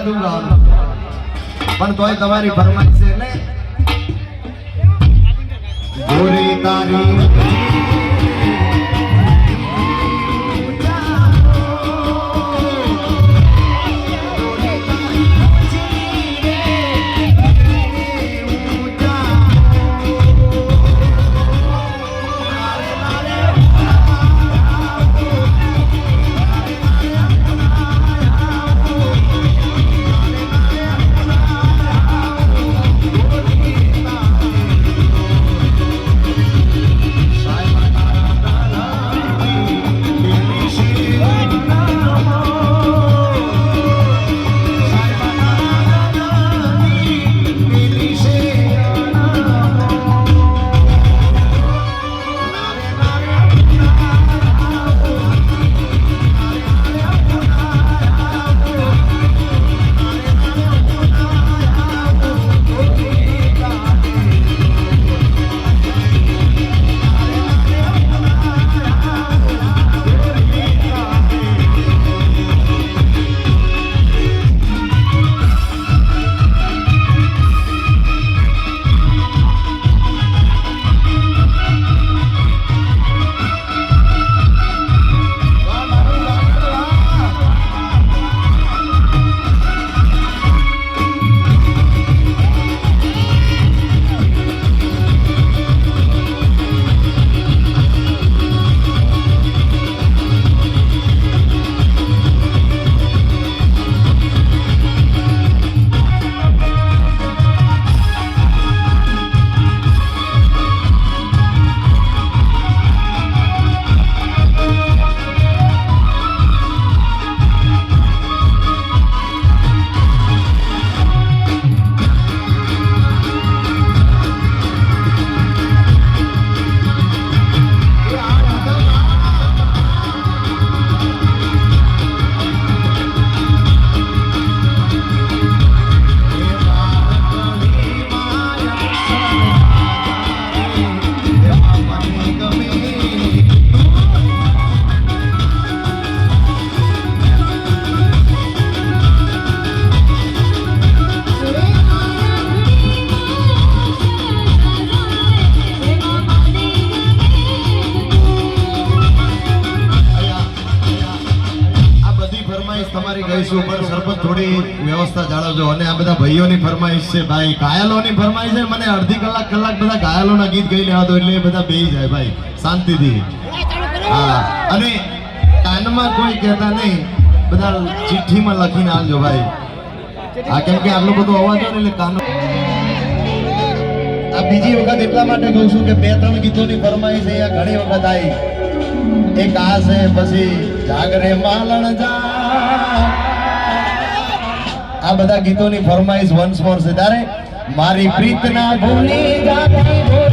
આખી પણ તોય તમારી ફરમાઈશ છે ને? તારી ભાઈઓની ફરમાઈશ છે ભાઈ. ઘાયલોની ફરમાઈશ છે મને અડધી કલાક કલાક બધા ઘાયલોના ગીત ગઈ લેવા દો એટલે બધા બેહી જાય ભાઈ. શાંતિથી. હા. અને કાનમાં કોઈ કહેતા નહીં. બધા ચિઠ્ઠીમાં લખીને આવજો ભાઈ. હા કેમ કે આટલો બધો અવાજ ને એટલે કાનો આ બીજી વખત એટલા માટે કહું છું કે બે ત્રણ ગીતોની ફરમાઈશ અહીંયા ઘણી વખત આવી. એક આ છે, પછી જાગરે માલણ જા. આ બધા ગીતોની ફરમાઈશ વન્સ મોર છે. તારે મારી પ્રીતના ભૂલી જાતી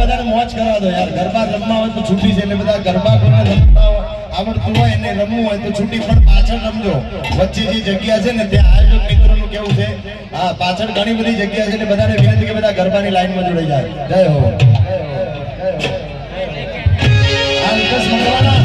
બધાને મોજ કરવા દો યાર. ગરબા રમવા હોય તો છૂટી છે એટલે બધા ગરબા કોને રમતા હોય. આવડતું હોય એને રમવું હોય તો છૂટી પણ પાછળ રમજો. વચ્ચે જે જગ્યા છે ને ત્યાં આયોજક મિત્રોનું કેવું છે? હા પાછળ ઘણી બધી જગ્યા છે એટલે બધાને વિનંતી કે બધા ગરબાની લાઈનમાં જોડાઈ જાય. જય હો. આ વિકાસ મંગવાના બાપો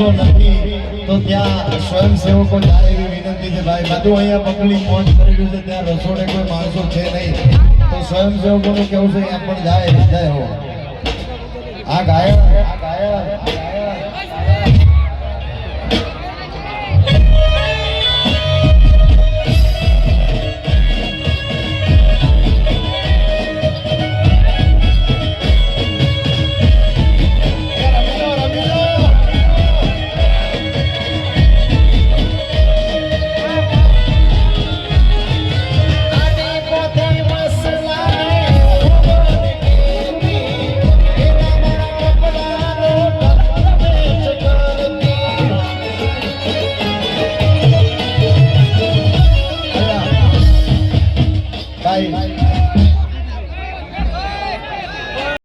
માણસો નથી તો ત્યાં સ્વયંસેવકો જાય એવી વિનંતી છે. ભાઈ, બધું અહીંયા મોજ કરી રહ્યું છે, ત્યાં રસોડે કોઈ માણસો છે નહીં. તો સ્વયંસેવકોનું કેવું છે, અહીંયા પણ જાય જાય હો. આ ગાયક આ ગાયક